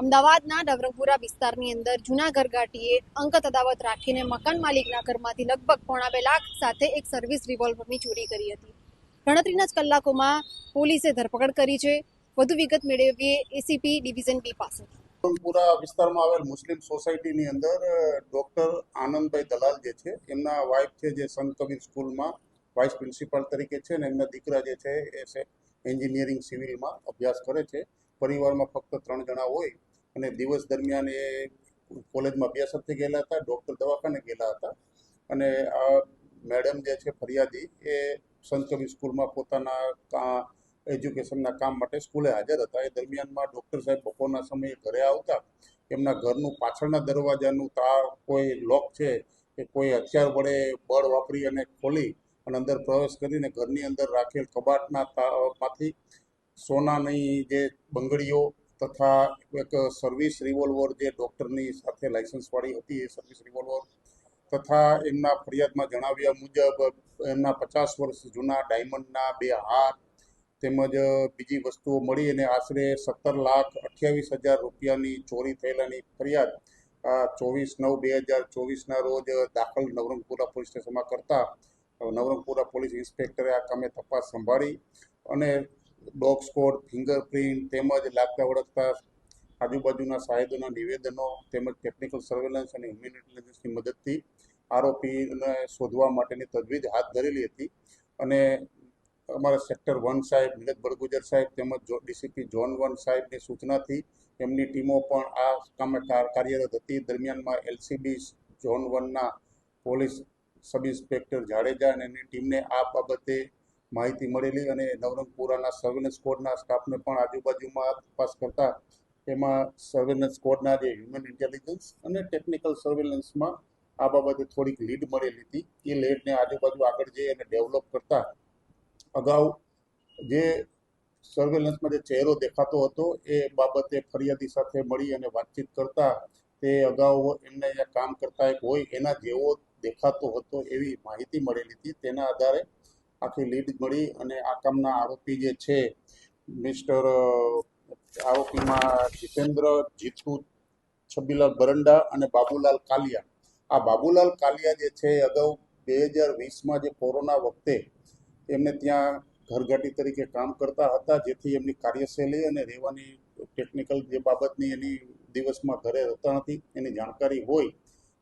અમદાવાદના નવરંગપુરા વિસ્તારની અંદર જૂના ઘરઘાટીએ અંક અદાવત રાખીને મકાન માલિકના ઘરમાંથી લગભગ પોણા બે લાખ સાથે એક સર્વિસ રિવોલ્વરની ચોરી કરી હતી. ગણતરીના જ કલાકોમાં પોલીસે ધરપકડ કરી છે. વધુ વિગત મેળવીએ એસીપી ડિવિઝન બી પાસે. પુરા વિસ્તારમાં આવેલ મુસ્લિમ સોસાયટીની અંદર ડોક્ટર આનંદભાઈ દલાલ જે છે, એમના વાઇફ છે જે સંત કબીર સ્કૂલમાં વાઇસ પ્રિન્સિપાલ તરીકે છે અને એમના દીકરા જે છે, એ એન્જિનિયરિંગ સિવિલમાં અભ્યાસ કરે છે. પરિવારમાં ફક્ત ત્રણ જણા હોય અને દિવસ દરમિયાન એ કોલેજમાં અભ્યાસ અર્થે ગયેલા હતા ડૉક્ટર દવાખાને ગયેલા હતા. અને આ મેડમ જે છે ફરિયાદી, એ સંત સ્કૂલમાં પોતાના કા- એજ્યુકેશનના કામ માટે સ્કૂલે હાજર હતા. એ દરમિયાનમાં ડૉક્ટર સાહેબ બપોરના સમયે ઘરે આવતા. એમના ઘરનું પાછળના દરવાજાનું તા કોઈ લોક છે કે કોઈ હથિયાર વડે બળ વાપરી અને ખોલી અને અંદર પ્રવેશ કરીને ઘરની અંદર રાખેલ કબાટના માંથી સોનાની જે બંગડીઓ તથા એક સર્વિસ રિવોલ્વર જે ડૉક્ટરની સાથે લાઇસન્સવાળી હતી, એ સર્વિસ રિવોલ્વર તથા એમના ફરિયાદમાં જણાવ્યા મુજબ એમના પચાસ વર્ષ જૂના ડાયમંડના બે હાર તેમજ બીજી વસ્તુઓ મળી અને આશરે સત્તર લાખ અઠ્યાવીસ હજાર રૂપિયાની ચોરી થયેલાની ફરિયાદ ચોવીસ નવ બે હજાર ચોવીસના રોજ દાખલ નવરંગપુરા પોલીસ સ્ટેશનમાં કરતા નવરંગપુરા પોલીસ ઇન્સ્પેક્ટરે આ કામે તપાસ સંભાળી અને ડોગ સ્કોડ ફિંગરપ્રિન્ટ તેમજ લાગતા વળગતા આજુબાજુના સાહેબોના નિવેદનો તેમજ ટેકનિકલ સર્વેલન્સ અને હ્યુમન ઇન્ટેલિજન્સની મદદથી આરોપીને શોધવા માટેની તજવીજ હાથ ધરેલી હતી. અને અમારા સેક્ટર વન સાહેબ નીરજ બળગુજર સાહેબ તેમજ ડીસીપી ઝોન વન સાહેબની સૂચનાથી એમની ટીમો પણ આ કામે કાર્યરત હતી. દરમિયાનમાં એલસીબી ઝોન વનના પોલીસ સબ ઇન્સ્પેક્ટર જાડેજા અને એની ટીમને આ બાબતે માહિતી મળેલી અને નવરંગપુરાના સર્વેલન્સ સ્કોડના સ્ટાફને પણ આજુબાજુમાં તપાસ કરતા એમાં સર્વેલન્સ સ્કોડના જે હ્યુમન ઇન્ટેલિજન્સ અને ટેકનિકલ સર્વેલન્સમાં આ બાબતે થોડીક લીડ મળેલી હતી. એ લીડને આજુબાજુ આગળ જઈ અને ડેવલપ કરતા અગાઉ જે સર્વેલન્સમાં જે ચહેરો દેખાતો હતો, એ બાબતે ફરિયાદી સાથે મળી અને વાતચીત કરતા તે અગાઉ એમને અહીંયા કામ કરતા એક હોય એના જેવો દેખાતો હતો એવી માહિતી મળેલી હતી. તેના આધારે આખી લીડ મળી અને આ કામના આરોપી જે છે, મિસ્ટર આરોપીમાં જીતેન્દ્ર, જીતુ, છબીલાલ બરંડા અને બાબુલાલ કાલિયા. આ બાબુલાલ કાલિયા જે છે, અગાઉ બે હજાર વીસમાં જે કોરોના વખતે એમને ત્યાં ઘરઘાટી તરીકે કામ કરતા હતા, જેથી એમની કાર્યશૈલી અને રહેવાની ટેકનિકલ જે બાબતની એની દિવસમાં ઘરે રહેતા નથી, એની જાણકારી હોય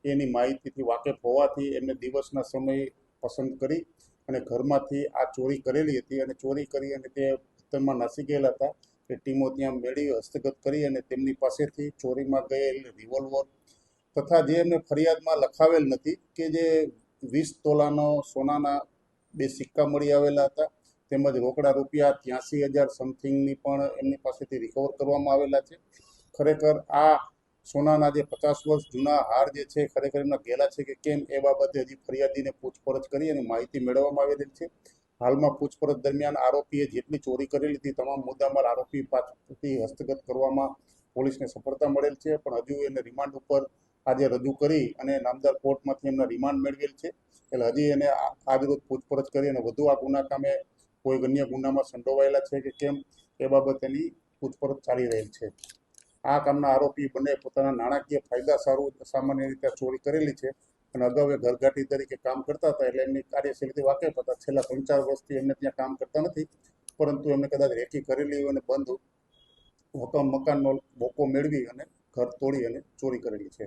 એની માહિતીથી વાકેફ હોવાથી એમને દિવસના સમયે પસંદ કરી અને ઘરમાંથી આ ચોરી કરેલી હતી અને ચોરી કરી અને તે તેમાં નાસી ગયેલા હતા. તે ટીમો ત્યાં મેળવી હસ્તગત કરી અને તેમની પાસેથી ચોરીમાં ગયેલ રિવોલ્વર તથા જે એમને ફરિયાદમાં લખાવેલ નથી કે જે વીસ તોલાનો સોનાના બે સિક્કા મળી આવેલા હતા તેમજ રોકડા રૂપિયા ત્યાંસી હજાર સમથિંગની પણ એમની પાસેથી રિકવર કરવામાં આવેલા છે. ખરેખર આ સોનાના જે પચાસ વર્ષ જૂના હાર જે છે, ખરેખર એમના ગેલા છે કે કેમ, એ બાબતે હજી ફરિયાદીને પૂછપરછ કરી અને માહિતી મેળવવામાં આવેલી છે. હાલમાં પૂછપરછ દરમિયાન આરોપીએ જેટલી ચોરી કરેલી હતી, તમામ મુદ્દામાં આરોપી પાસેથી હસ્તગત કરવામાં પોલીસને સફળતા મળેલ છે, પણ હજુ એને રિમાન્ડ ઉપર આજે રજૂ કરી અને નામદાર કોર્ટમાંથી એમના રિમાન્ડ મેળવેલ છે. એટલે હજી એને આ- આજરોજ પૂછપરછ કરી અને વધુ આ ગુના કામે કોઈ અન્ય ગુનામાં સંડોવાયેલા છે કે કેમ, એ બાબતેની પૂછપરછ ચાલી રહેલ છે. આ કામના આરોપી બંને પોતાના નાણાકીય ફાયદા સારું સામાન્ય રીતે ચોરી કરેલી છે અને અગાઉ એ ઘરઘાટી તરીકે કામ કરતા હતા એટલે એમની કાર્યશૈલીથી વાકેફ હતા. છેલ્લા ત્રણ ચાર વર્ષથી એમને ત્યાં કામ કરતા નથી, પરંતુ એમને કદાચ રેકી કરેલી અને બંધ હુકમ મકાનનો બોકો મેળવી અને ઘર તોડી અને ચોરી કરેલી છે.